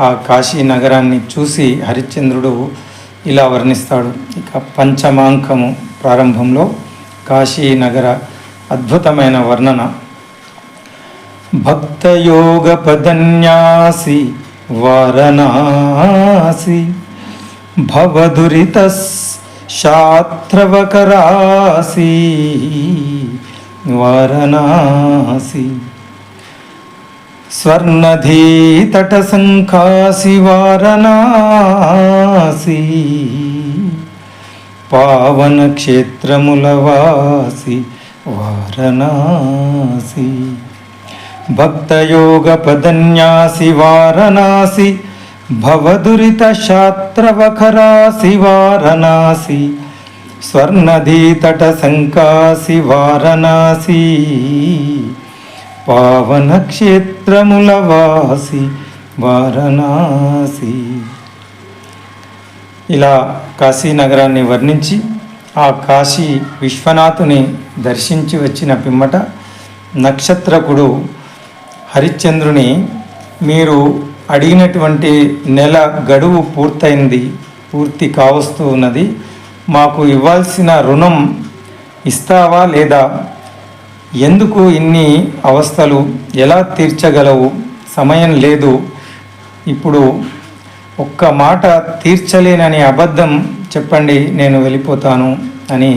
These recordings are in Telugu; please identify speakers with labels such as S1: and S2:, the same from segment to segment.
S1: ఆ కాశీ నగరాన్ని చూసి హరిశ్చంద్రుడు ఇలా వర్ణిస్తాడు. ఇక పంచమాంకము ప్రారంభంలో కాశీ నగర అద్భుతమైన వర్ణన. భక్తయోగ పదన్యాసి వారణాసి భవదురిత శాత్రవకరాసి వారణాసి స్వర్ణధీతట సంకాసి వారణాసి పావన క్షేత్రముల వారణాసి భక్తయోగ పదన్యాసి వారణాసి భవదురిత శాత్రవఖరాసి వారణాసి స్వర్ణధీతట సంకాసి వారణాసి పావన క్షేత్రముల వాసి వారణాసి. ఇలా కాశీ నగరాన్ని వర్ణించి ఆ కాశీ విశ్వనాథుని దర్శించి వచ్చిన పిమ్మట నక్షత్రకుడు హరిశ్చంద్రుని మీరు అడిగినటువంటి నెల గడువు పూర్తయింది పూర్తి కావస్తూ ఉన్నది మాకు ఇవ్వాల్సిన రుణం ఇస్తావా లేదా? ఎందుకు ఇన్ని అవస్థలు? ఎలా తీర్చగలవు? సమయం లేదు. ఇప్పుడు ఒక్క మాట తీర్చలేనని అబద్ధం చెప్పండి నేను వెళ్ళిపోతాను అని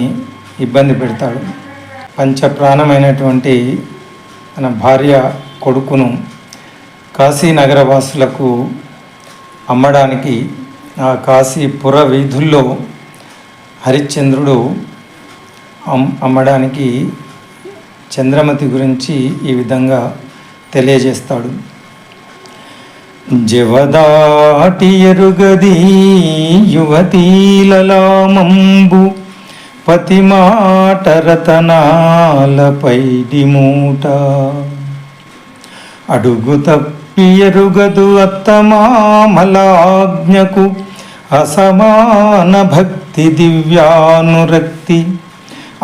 S1: ఇబ్బంది పెడతాడు. పంచప్రాణమైనటువంటి తన భార్య కొడుకును కాశీ నగరవాసులకు అమ్మడానికి ఆ కాశీపుర వీధుల్లో హరిశ్చంద్రుడు అమ్ అమ్మడానికి చంద్రమతి గురించి ఈ విధంగా తెలియజేస్తాడు. జవదాటి ఎరుగది యువతీలలామంబు పతిమాట రతనాలపైడి మూట అడుగు తప్పి ఎరుగదు అత్తమామలాజ్ఞకు అసమాన భక్తి దివ్యానురక్తి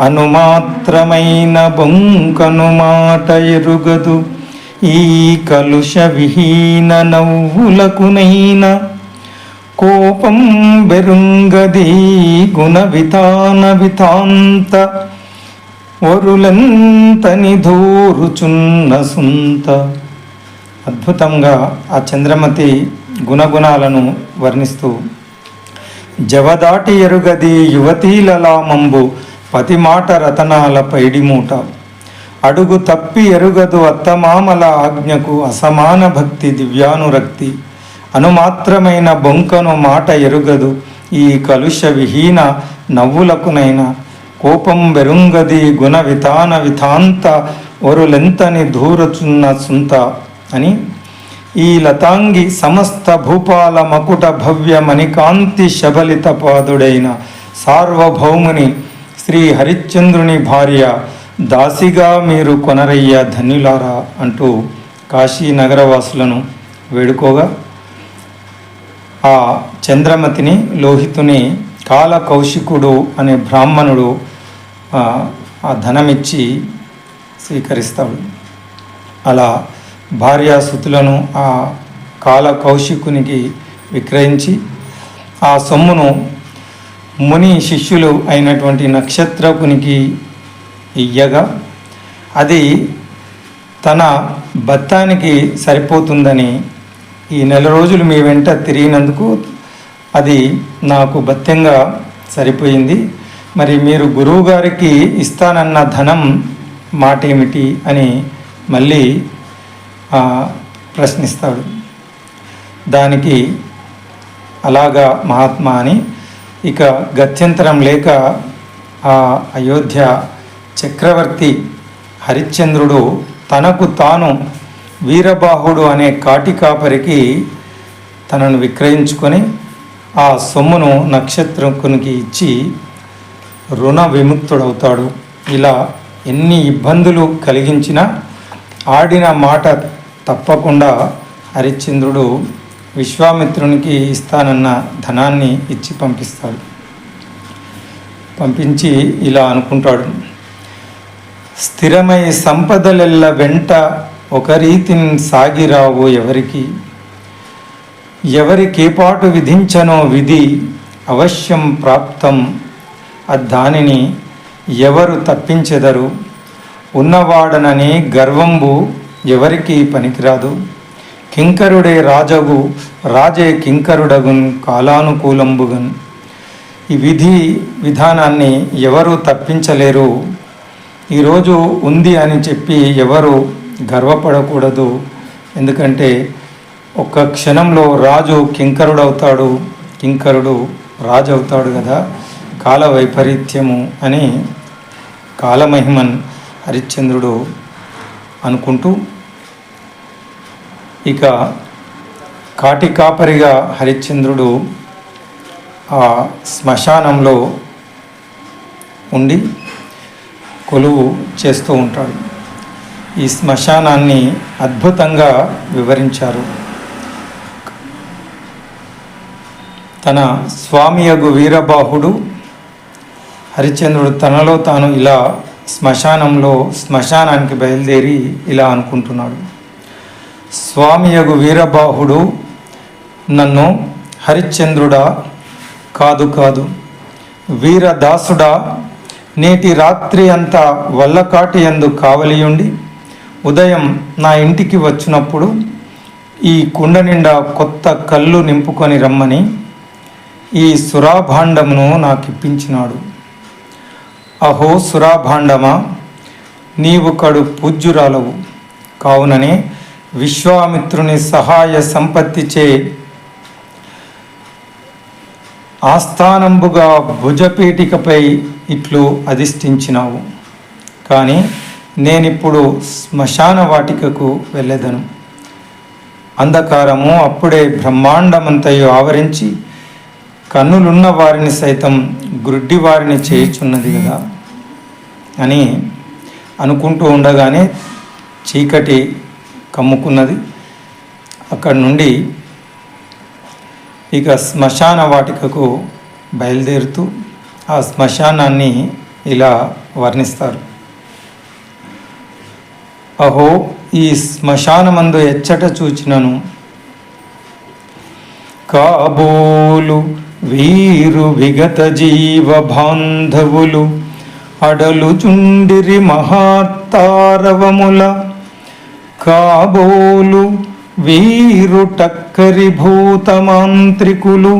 S1: అనుమాత్రమైన బొంకను మాట ఎరుగదు. ఈ కలుష విహీన నవ్వులకునైన కోపం బెరుంగది గుణ వితాన వితాంత వరులంతని దూరుచున్న సుంత. అద్భుతంగా ఆ చంద్రమతి గుణగుణాలను వర్ణిస్తూ జవదాటి ఎరుగది యువతీలలామంబు పతిమాట రతనాల పైడిమూట అడుగు తప్పి ఎరుగదు అత్తమామల ఆజ్ఞకు అసమాన భక్తి దివ్యానురక్తి. అనుమాత్రమైన బొంకను మాట ఎరుగదు ఈ కలుష విహీన నవ్వులకునైనా. కోపం బెరుంగది గుణ వితాన వితాంత ఒరులెంతని దూరచున్న సుంత అని. ఈ లతాంగి సమస్త భూపాల మకుట భవ్య మణికాంతి శబలిత పాదుడైన సార్వభౌముని శ్రీ హరిశ్చంద్రుని భార్య దాసిగా మీరు కొనరయ్య ధన్యులారా అంటూ కాశీ నగరవాసులను వేడుకోగా ఆ చంద్రమతిని లోహితుని కాల కౌశికుడు అనే బ్రాహ్మణుడు ఆ ధనమిచ్చి స్వీకరిస్తాడు. అలా భార్యాసుతులను ఆ కాల కౌశికునికి విక్రయించి ఆ సొమ్మును ముని శిష్యులు అయినటువంటి నక్షత్రకునికి ఇయ్యగా అది తన బత్తానికి సరిపోతుందని ఈ నెల రోజులు మీ వెంట తిరిగినందుకు అది నాకు బత్యంగా సరిపోయింది. మరి మీరు గురువు గారికి ఇస్తానన్న ధనం మాట ఏమిటి అని మళ్ళీ ప్రశ్నిస్తాడు. దానికి అలాగా మహాత్మా అని ఇక గత్యంతరం లేక ఆ అయోధ్య చక్రవర్తి హరిశ్చంద్రుడు తనకు తాను వీరబాహుడు అనే కాటికాపరికి తనను విక్రయించుకొని ఆ సొమ్మును నక్షత్రకునికి ఇచ్చి రుణ విముక్తుడవుతాడు. ఇలా ఎన్ని ఇబ్బందులు కలిగించినా ఆడిన మాట తప్పకుండా హరిశ్చంద్రుడు విశ్వామిత్రునికి ఇస్తానన్న ధనాన్ని ఇచ్చి పంపిస్తాడు. పంపించి ఇలా అనుకుంటాడు. స్థిరమై సంపదలెల్ల వెంట ఒక రీతిని సాగిరావు ఎవరికి? ఎవరి కేపాటు విధించనో విధి అవశ్యం ప్రాప్తం. దానిని ఎవరు తప్పించెదరు? ఉన్నవాడనని గర్వంబు ఎవరికి పనికిరాదు. కింకరుడే రాజగు రాజే కింకరుడగున్ కాలానుకూలంబుగన్. ఈ విధి విధానాన్ని ఎవరు తప్పించలేరు. ఈరోజు ఉంది అని చెప్పి ఎవరు గర్వపడకూడదు. ఎందుకంటే ఒక్క క్షణంలో రాజు కింకరుడవుతాడు కింకరుడు రాజు అవుతాడు కదా కాల వైపరీత్యము అని కాలమహిమన్ హరిశ్చంద్రుడు అనుకుంటూ ఇక కాటికాపరిగా హరిశ్చంద్రుడు ఆ శ్మశానంలో ఉండి కొలువు చేస్తూ ఉంటాడు. ఈ శ్మశానాన్ని అద్భుతంగా వివరించారు. తన స్వామియగు వీరబాహుడు హరిశ్చంద్రుడు తనలో తాను ఇలా శ్మశానంలో శ్మశానానికి బయలుదేరి ఇలా అనుకుంటున్నాడు. స్వామియగు వీరబాహుడు నన్ను హరిశ్చంద్రుడా కాదు కాదు వీరదాసుడా నేటి రాత్రి అంతా వల్లకాటి ఎందు కావలియుండి ఉదయం నా ఇంటికి వచ్చినప్పుడు ఈ కుండ నిండా కొత్త కళ్ళు నింపుకొని రమ్మని ఈ సురాభాండమును నాకిప్పించినాడు. అహో సురాభాండమా నీవు కడు పూజ్యురాలవు కావుననే విశ్వామిత్రుని సహాయ సంపత్తిచే ఆస్థానంబుగా భుజపీఠికపై ఇట్లు అధిష్ఠించినావు. కానీ నేనిప్పుడు శ్మశాన వాటికకు వెళ్ళదను. అంధకారము అప్పుడే బ్రహ్మాండమంతయు ఆవరించి కన్నులున్న వారిని సైతం గ్రుడ్డి వారిని చేయుచున్నది కదా అని అనుకుంటూ ఉండగానే చీకటి కమ్ముకున్నది. అక్కడి నుండి ఇక శ్మశాన వాటికకు బయలుదేరుతూ ఆ శ్మశానాన్ని ఇలా వర్ణిస్తారు. అహో ఈ శ్మశానమందు ఎచ్చట చూచినను. కాబోలు వీరు విగత జీవ బాంధవులు అడలు చుండిరి మహాత్తారవముల కాబోలు వీరు టక్కరి భూతమాంత్రికులు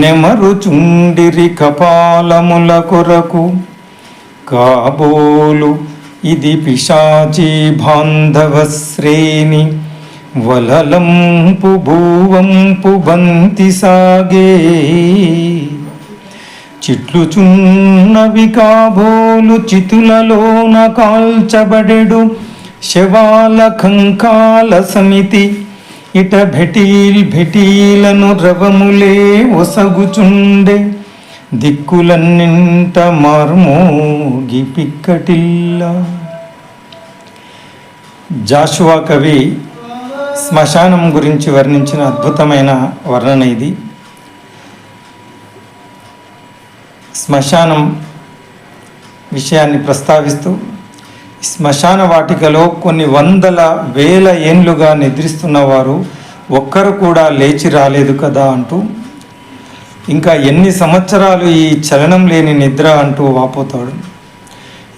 S1: నెమరు చుండిరి కపాలముల కొరకు. కాబోలు ఇది పిశాచీ బాంధవ శ్రేణి వలలంపు భూవంపు బంతి సాగే. చిట్లు చున్నవి కాబోలు చితులలోన కాల్చబడెడు శవాల కంకాల సమితి ఇట భెటీల్ భెటీలను రవములే ఒసగుచుండే దిక్కులన్నింట మార్మోగి పిక్కటిల్లా. జాషువా కవి శ్మశానం గురించి వర్ణించిన అద్భుతమైన వర్ణన ఇది. శ్మశానం విషయాన్ని ప్రస్తావిస్తూ శ్మశాన వాటికలో కొన్ని వందల వేల ఏండ్లుగా నిద్రిస్తున్న వారు ఒక్కరు కూడా లేచి రాలేదు కదా అంటూ ఇంకా ఎన్ని సంవత్సరాలు ఈ చలనం లేని నిద్ర అంటూ వాపోతాడు.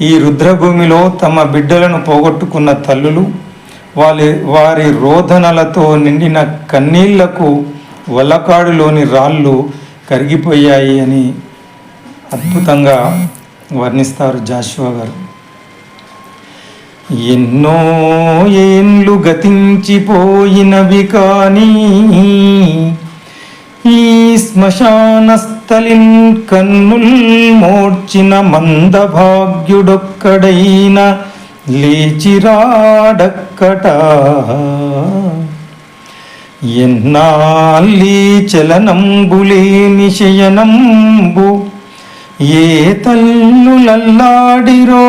S1: ఈ రుద్రభూమిలో తమ బిడ్డలను పోగొట్టుకున్న తల్లులు వారి వారి రోధనలతో నిండిన కన్నీళ్ళకు వల్లకాడులోని రాళ్ళు కరిగిపోయాయి అని అద్భుతంగా వర్ణిస్తారు జాషువా గారు. ఎన్నో ఏండ్లు గతించిపోయినవి కానీ ఈ శ్మశానస్థలిన్ కన్నుల్ మోడ్చిన మందభాగ్యుడొక్కడైన లేచిరాడక్కట. ఎన్నాళ్ళీ చలనంబులేని శయనంబు ఏ తల్లులల్లాడిరో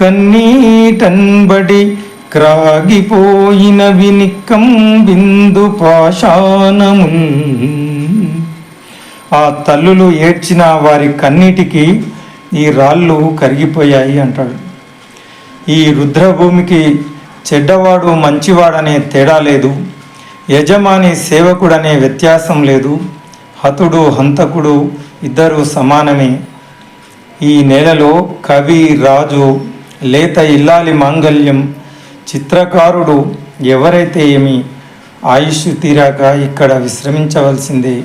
S1: కన్నీటన్బడి క్రాగిపోయిన వినిక్కం బిందు పాషాణమున్. ఆ తల్లులు ఏడ్చిన వారి కన్నీటికి ఈ రాళ్ళు కరిగిపోయాయి అంటాడు. ఈ రుద్రభూమికి చెడ్డవాడు మంచివాడనే తేడా లేదు. యజమాని సేవకుడనే వ్యత్యాసం లేదు. హతుడు హంతకుడు ఇద్దరు సమానమే. ఈ నెలలో కవి రాజు లేత ఇల్లాలి మాంగల్యం చిత్రకారుడు ఎవరైతే ఏమి ఆయుష్ తీరాక ఇక్కడ విశ్రమించవలసిందే.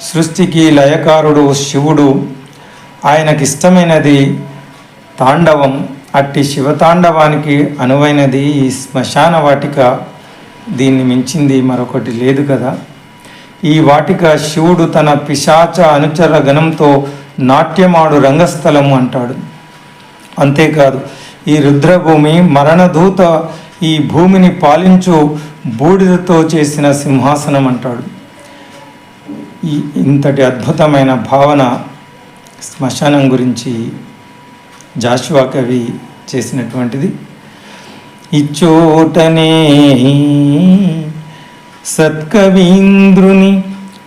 S1: సృష్టికి లయకారుడు శివుడు. ఆయనకిష్టమైనది తాండవం. అట్టి శివతాండవానికి అనువైనది ఈ శ్మశాన వాటిక. దీన్ని మించింది మరొకటి లేదు కదా. ఈ వాటిక శివుడు తన పిశాచ అనుచర గణంతో నాట్యమాడు రంగస్థలము అంటాడు. అంతేకాదు ఈ రుద్రభూమి మరణదూత ఈ భూమిని పాలించు బూడిదతో చేసిన సింహాసనం అంటాడు. ఈ ఇంతటి అద్భుతమైన భావన శ్మశానం గురించి జాషువా కవి చేసినటువంటిది. ఇచ్చోటనే సత్కవీంద్రుని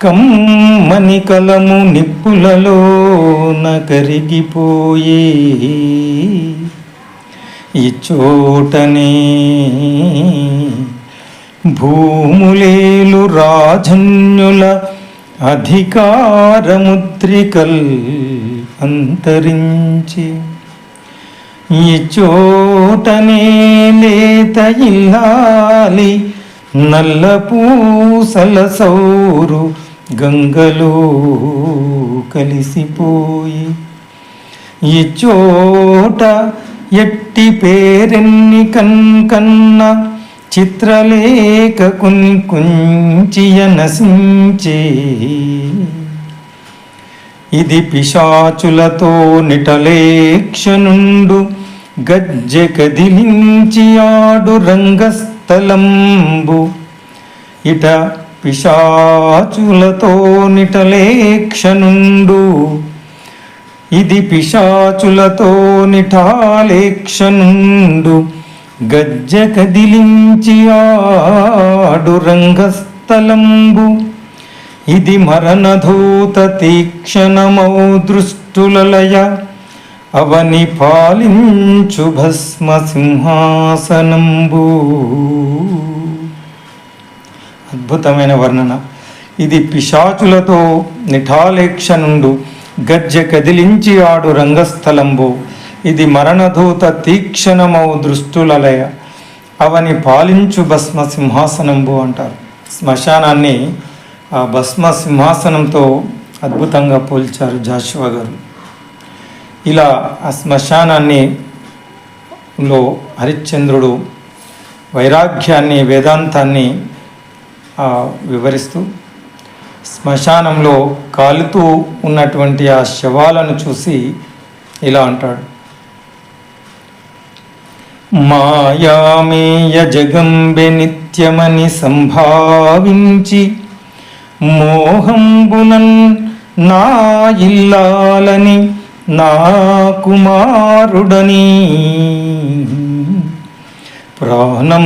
S1: కమ్మని కలము నిప్పులలో కరిగిపోయే చోటనే భూములేలు రాజన్యుల అధికారముద్రికల్ అంతరించి. ఈ చోటనే లేత ఇల్లాలి నల్ల పూసల సౌరు గంగలో కలిసిపోయి ఈ చోట ఎట్టి పేరెన్ని కన్కన్న చిత్రలేఖ కున్ కుంచియ నశించే. ఇది పిశాచులతో నిటలేక్షనుండు గజ్జె కదిలించి ఆడు రంగస్థలంబు. ఇట పిశాచులతో నిటలేక్షనుండు. ఇది పిశాచులతో నిఠాలేక్షనుండు గజ్జ కదిలించి ఆడు రంగస్థలంబు. ఇది మరణధూత తీక్షణమౌ దృష్టులలయ. అవని పాలించు భస్మ సింహాసనంబు అద్భుతమైన వర్ణన. ఇది పిశాచులతో నిఠాలేక్ష నుండు గజ్జె కదిలించి ఆడు రంగస్థలంబు. ఇది మరణధూత తీక్షణమౌ దృష్టులలయ. అవని పాలించు భస్మ సింహాసనంబు అంటారు. శ్మశానాన్ని ఆ భస్మ సింహాసనంతో అద్భుతంగా పోల్చారు జాషువా గారు. ఇలా ఆ శ్మశానాన్ని లో హరిశ్చంద్రుడు వైరాగ్యాన్ని వేదాంతాన్ని వివరిస్తూ శ్మశానంలో కాలుతూ ఉన్నటువంటి ఆ శవాలను చూసి ఇలా అంటాడు. మాయామేయ జగంబె నిత్యమని సంభావించి మోహంబునన్ నా ఇల్లాలని నా కుమారుడని. ప్రాణం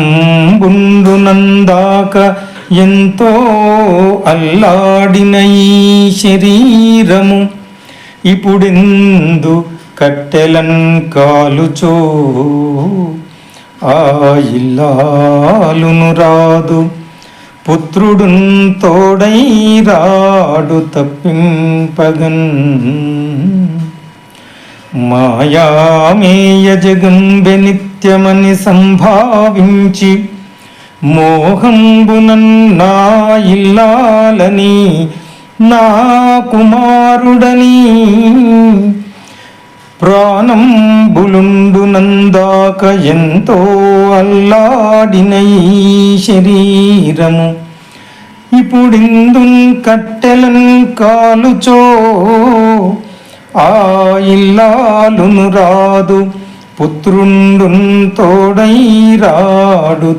S1: బుండునందాక ఎంతో అల్లాడిన ఈ శరీరము ఇప్పుడెందు కట్టెలన్ కాలుచో? ఆ ఇల్లాలును రాదు. పుత్రుడున్ తోడై రాడు తప్పింపగన్. మాయామేయ జగంబె నిత్యమని సంభావించి మోహంబునన్ నా ఇల్లాలని నా కుమారుడని. ప్రాణం బులుండు నందాక ఎంతో అల్లాడిన ఈ శరీరము. ఇప్పుడిందున్ కట్టెలన్ కాలుచో ఆ ఇల్లాలును రాదు. పుత్రుండున్ తోడై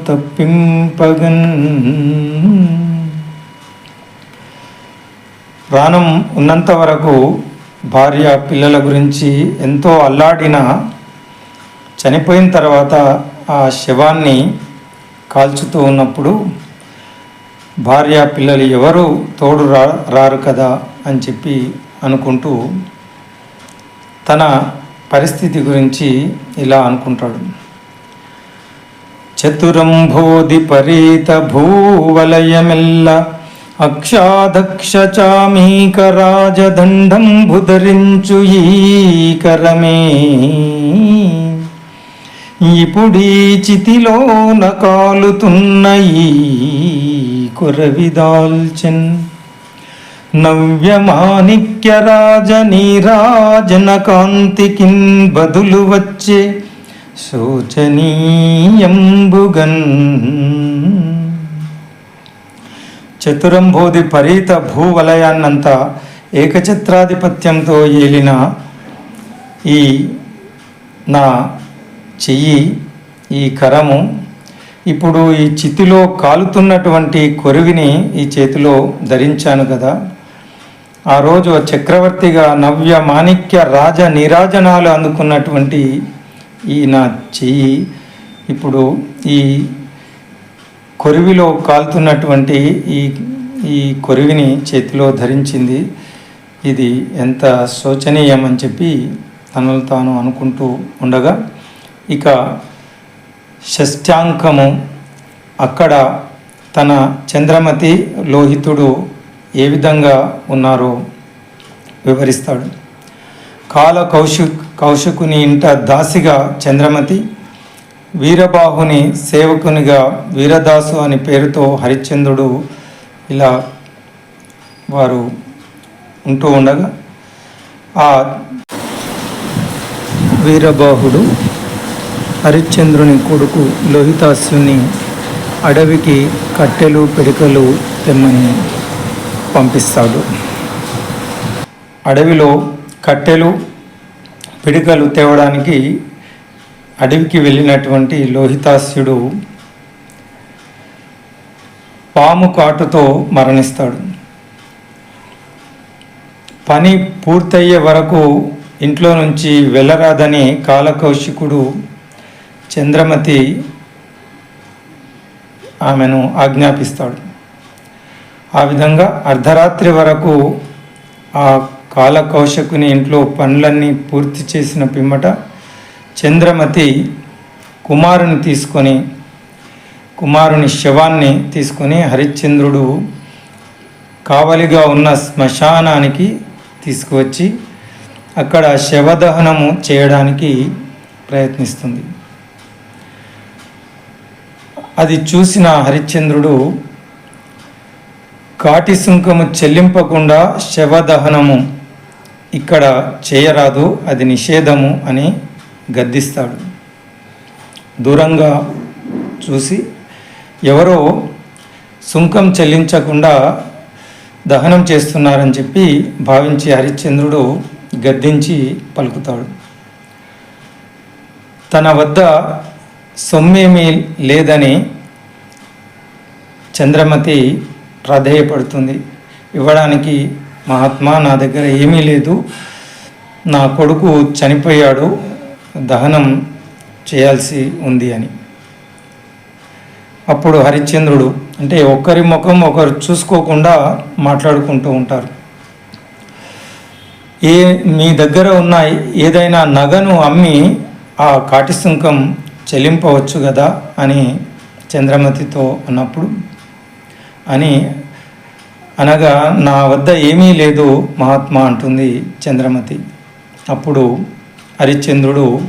S1: తప్పింపగన్ ప్రాణం ఉన్నంత వరకు భార్య పిల్లల గురించి ఎంతో అల్లాడిన చనిపోయిన తర్వాత ఆ శవాన్ని కాల్చుతూ ఉన్నప్పుడు భార్య పిల్లలు ఎవరు తోడు రా రారు కదా అని చెప్పి అనుకుంటూ తన పరిస్థితి గురించి ఇలా అనుకుంటాడు. చతురంభోది పరీత భూవలయమెల్ల అక్షాదక్ష చామీకరాజదండం భుధరించు ఈ ఇప్పుడీ చితిలోన కాలుతున్న ఈ కొరవిదాల్చెన్ నవ్యమాణిక్యరాజ నీరాజన కాంతికిన్ బదులు వచ్చే శోచనీయంబుగన్. చతురంభోది పరీత భూవలయాన్నంతా ఏకఛత్రాధిపత్యంతో ఏలిన ఈ నా చెయ్యి ఈ కరము ఇప్పుడు ఈ చితిలో కాలుతున్నటువంటి కొరివిని ఈ చేతిలో ధరించాను కదా. ఆ రోజు చక్రవర్తిగా నవ్య మాణిక్య రాజ నిరాజనాలు అందుకున్నటువంటి ఈ నా చెయ్యి ఇప్పుడు ఈ కొరివిలో కాలుతున్నటువంటి ఈ ఈ కొరివిని చేతిలో ధరించింది. ఇది ఎంత శోచనీయం అని చెప్పి తనను తాను అనుకుంటూ ఉండగా ఇక షష్టాంకము అక్కడ తన చంద్రమతి లోహితుడు ఏ విధంగా ఉన్నారో వివరిస్తాడు. కాల కౌశిక్ కౌశకుని ఇంట దాసిగా చంద్రమతి వీరబాహుని సేవకునిగా వీరదాసు అని పేరుతో హరిశ్చంద్రుడు ఇలా వారు ఉంటూ ఉండగా ఆ వీరబాహుడు హరిశ్చంద్రుని కొడుకు లోహితాస్యుని అడవికి కట్టెలు పిడికలు తెమ్మని పంపిస్తాడు. అడవిలో కట్టెలు పిడికలు తేవడానికి అడవికి వెళ్ళినటువంటి లోహితాస్యుడు పాము కాటుతో మరణిస్తాడు. పని పూర్తయ్యే వరకు ఇంట్లో నుంచి వెళ్ళరాదని కాలకౌశికుడు చంద్రమతి ఆమెను ఆజ్ఞాపిస్తాడు. ఆ విధంగా అర్ధరాత్రి వరకు ఆ కాలకౌశకుని ఇంట్లో పనులన్నీ పూర్తి చేసిన పిమ్మట చంద్రమతి కుమారుని తీసుకొని కుమారుని శవాన్ని తీసుకొని హరిశ్చంద్రుడు కావలిగా ఉన్న శ్మశానానికి తీసుకువచ్చి అక్కడ శవదహనము చేయడానికి ప్రయత్నిస్తుంది. అది చూసిన హరిశ్చంద్రుడు కాటి సుంకము చెల్లింపకుండా శవదహనము ఇక్కడ చేయరాదు అది నిషేధము అని గద్దిస్తాడు. దూరంగా చూసి ఎవరో సుంకం చెల్లించకుండా దహనం చేస్తున్నారని చెప్పి భావించి హరిశ్చంద్రుడు గద్దించి పలుకుతాడు. తన వద్ద సొమ్మేమీ లేదని చంద్రమతి ప్రాధేయపడుతుంది. ఇవ్వడానికి మహాత్మా నా దగ్గర ఏమీ లేదు. నా కొడుకు చనిపోయాడు. దహనం చేయాల్సి ఉంది అని. అప్పుడు హరిశ్చంద్రుడు అంటే ఒకరి ముఖం ఒకరు చూసుకోకుండా మాట్లాడుకుంటూ ఉంటారు. ఏ మీ దగ్గర ఉన్న ఏదైనా నగను అమ్మి ఆ కాటి సుంకం చెల్లింపవచ్చు కదా అని చంద్రమతితో అన్నప్పుడు అని అనగా నా వద్ద ఏమీ లేదు మహాత్మా అంటుంది చంద్రమతి. అప్పుడు హరిశ్చంద్రుడు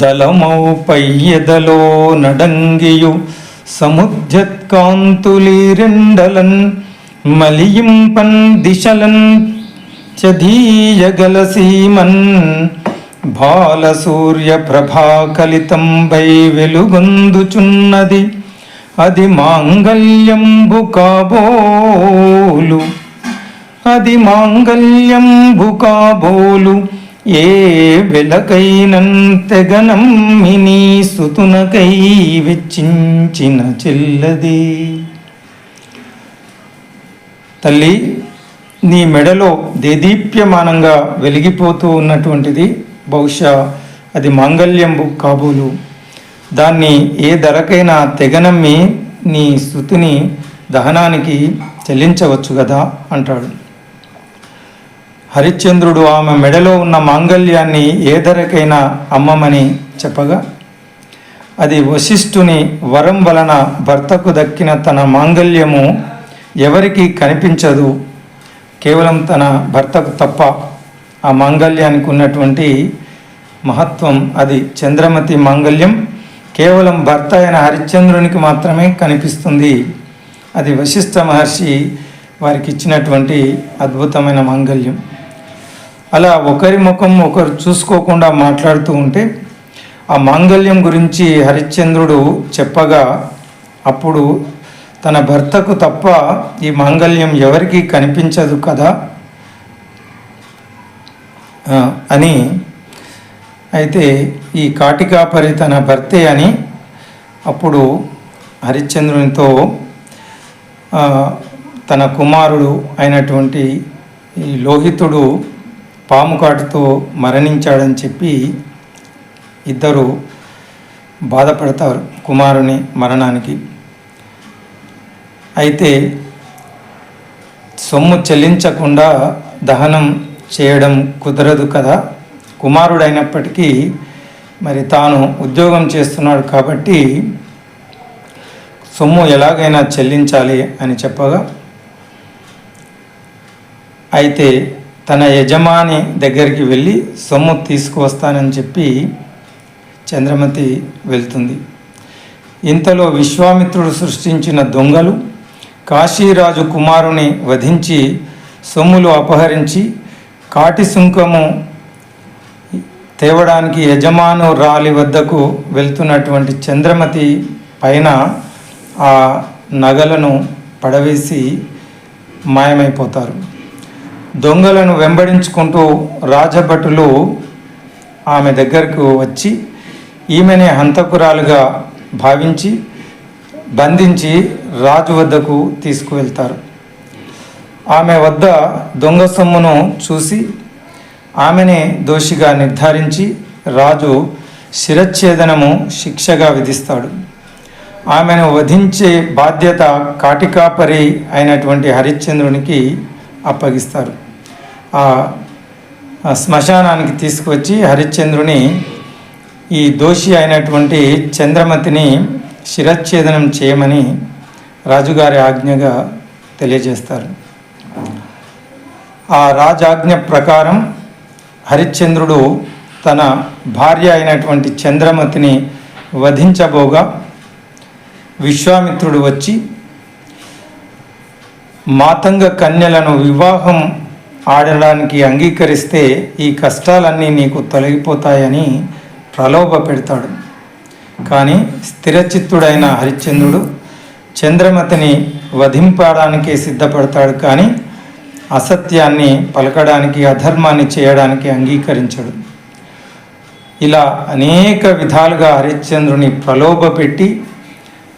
S1: దళమౌ పయ్యదలో నడంగియు సముద్యత్కాంతులీరెండలన్ మలియింపన్ దిశలన్ చధీయగలసీమన్ బాలసూర్య ప్రభాకలితంబై వెలుగొందుచున్నది అది మాంగళ్యంబు కాబోలు. అది మాంగళ్యంబు కాబోలు. ఏ వెలకైనంతెగనమ్మిని సుతునకై వెచ్చించిన చెల్లది. తల్లి నీ మెడలో దేదీప్యమానంగా వెలిగిపోతూ ఉన్నటువంటిది బహుశా అది మాంగళ్యంబు కాబోలు. దాన్ని ఏ ధరకైనా తెగనమ్మి నీ స్థుతిని దహనానికి చెల్లించవచ్చు కదా అంటాడు. హరిశ్చంద్రుడు ఆమె మెడలో ఉన్న మాంగల్యాన్ని ఏ ధరకైనా అమ్మమని చెప్పగా అది వశిష్ఠుని వరం వలన భర్తకు దక్కిన తన మాంగల్యము ఎవరికి కనిపించదు. కేవలం తన భర్తకు తప్ప ఆ మాంగల్యానికి ఉన్నటువంటి మహత్వం అది చంద్రమతి మాంగల్యం కేవలం భర్త అయిన హరిశ్చంద్రునికి మాత్రమే కనిపిస్తుంది. అది వశిష్ఠ మహర్షి వారికి ఇచ్చినటువంటి అద్భుతమైన మాంగల్యం అలా ఒకరి ముఖం ఒకరు చూసుకోకుండా మాట్లాడుతూ ఉంటే ఆ మాంగల్యం గురించి హరిశ్చంద్రుడు చెప్పగా అప్పుడు తన భర్తకు తప్ప ఈ మాంగల్యం ఎవరికి కనిపించదు కదా? అని అయితే ఈ కాటికాపరి తన భర్తే అని అప్పుడు హరిశ్చంద్రునితో తన కుమారుడు అయినటువంటి ఈ లోహితుడు పాము కాటుతో మరణించాడని చెప్పి ఇద్దరు బాధపడతారు కుమారుని మరణానికి. అయితే సొమ్ము చెల్లించకుండా దహనం చేయడం కుదరదు కదా? కుమారుడైనప్పటికీ మరి తాను ఉద్యోగం చేస్తున్నాడు కాబట్టి సొమ్ము ఎలాగైనా చెల్లించాలి అని చెప్పగా అయితే తన యజమాని దగ్గరికి వెళ్ళి సొమ్ము తీసుకువస్తానని చెప్పి చంద్రమతి వెళ్తుంది. ఇంతలో విశ్వామిత్రుడు సృష్టించిన దొంగలు కాశీరాజు కుమారుని వధించి సొమ్ములు అపహరించి కాటి సుంకము తేవడానికి యజమాను రాలి వద్దకు వెళ్తున్నటువంటి చంద్రమతి పైన ఆ నగలను పడవేసి మాయమైపోతారు. దొంగలను వెంబడించుకుంటూ రాజభటులు ఆమె దగ్గరకు వచ్చి ఈమెనే హంతకురాలుగా భావించి బంధించి రాజు వద్దకు తీసుకువెళ్తారు. ఆమె వద్ద దొంగ సొమ్మును చూసి ఆమెనే దోషిగా నిర్ధారించి రాజు శిరచ్ఛేదనము శిక్షగా విధిస్తాడు. ఆమెను వధించే బాధ్యత కాటికాపరి అయినటువంటి హరిశ్చంద్రునికి అప్పగిస్తారు. ఆ శ్మశానానికి తీసుకువచ్చి హరిశ్చంద్రుని ఈ దోషి అయినటువంటి చంద్రమతిని శిరచ్ఛేదనం చేయమని రాజుగారి ఆజ్ఞగా తెలియజేస్తారు. ఆ రాజాజ్ఞ ప్రకారం హరిశ్చంద్రుడు తన భార్య అయినటువంటి చంద్రమతిని వధించబోగా విశ్వామిత్రుడు వచ్చి మాతంగ కన్యలను వివాహం ఆడడానికి అంగీకరిస్తే ఈ కష్టాలన్నీ నీకు తొలగిపోతాయని ప్రలోభ పెడతాడు. కానీ స్థిరచిత్తుడైన హరిశ్చంద్రుడు చంద్రమతిని వధింపడానికి సిద్ధపడతాడు కానీ అసత్యాన్ని పలకడానికి అధర్మాన్ని చేయడానికి అంగీకరించడు. ఇలా అనేక విధాలుగా హరిశ్చంద్రుని ప్రలోభ పెట్టి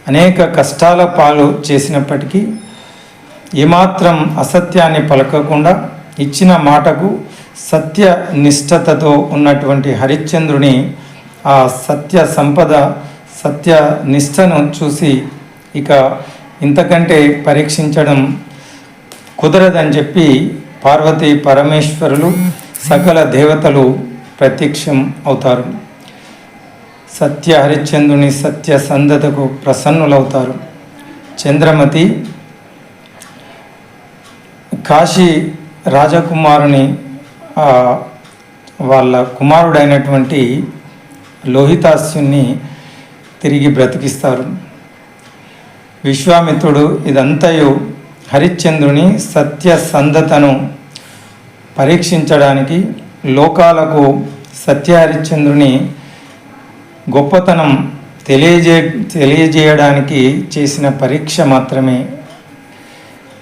S1: అనేక కష్టాల పాలు చేసినప్పటికీ ఏమాత్రం అసత్యాన్ని పలకకుండా ఇచ్చిన మాటకు సత్య నిష్ఠతతో ఉన్నటువంటి హరిశ్చంద్రుని ఆ సత్య సంపద సత్య నిష్ఠను చూసి ఇక ఇంతకంటే పరీక్షించడం కుదరదని చెప్పి పార్వతీ పరమేశ్వరులు సకల దేవతలు ప్రత్యక్షం అవుతారు. సత్య హరిశ్చంద్రుని సత్య సంధతకు ప్రసన్నులవుతారు. చంద్రమతి కాశీ రాజకుమారుని వాళ్ళ కుమారుడైనటువంటి లోహితాస్యుని తిరిగి బ్రతికిస్తారు. విశ్వామిత్రుడు ఇదంతయు హరిశ్చంద్రుని సత్యసంధతను పరీక్షించడానికి లోకాలకు సత్య హరిశ్చంద్రుని గొప్పతనం తెలియజే తెలియజేయడానికి చేసిన పరీక్ష మాత్రమే.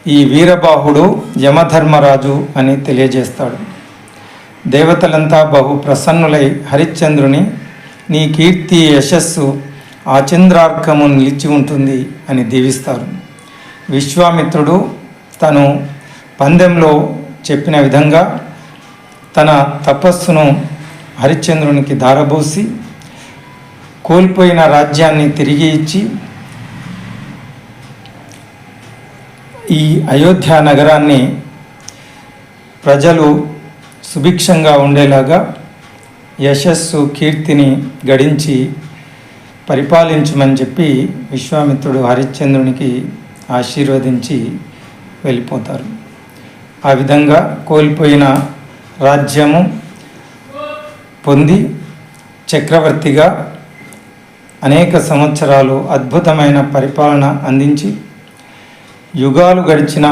S1: ఈ వీరబాహుడు యమధర్మరాజు అని తెలియజేస్తాడు. దేవతలంతా బహు ప్రసన్నులై హరిశ్చంద్రుని నీ కీర్తి యశస్సు ఆచంద్రార్కము నిలిచి ఉంటుంది అని దీవిస్తారు. విశ్వామిత్రుడు తను పందెంలో చెప్పిన విధంగా తన తపస్సును హరిశ్చంద్రునికి దారబోసి కోల్పోయిన రాజ్యాన్ని తిరిగి ఇచ్చి ఈ అయోధ్య నగరాన్ని ప్రజలు సుభిక్షంగా ఉండేలాగా యశస్సు కీర్తిని గడించి పరిపాలించమని చెప్పి విశ్వామిత్రుడు హరిశ్చంద్రునికి ఆశీర్వదించి వెళ్ళిపోతారు. ఆ విధంగా కోల్పోయిన రాజ్యము పొంది చక్రవర్తిగా అనేక సంవత్సరాలు అద్భుతమైన పరిపాలన అందించి యుగాలు గడిచిన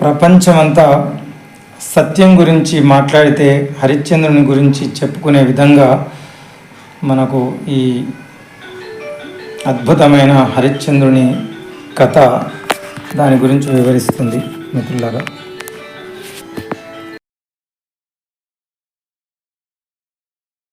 S1: ప్రపంచమంతా సత్యం గురించి మాట్లాడితే హరిశ్చంద్రుని గురించి చెప్పుకునే విధంగా మనకు ఈ అద్భుతమైన హరిశ్చంద్రుని కథ దాని గురించి వివరిస్తుంది మిత్రులారా.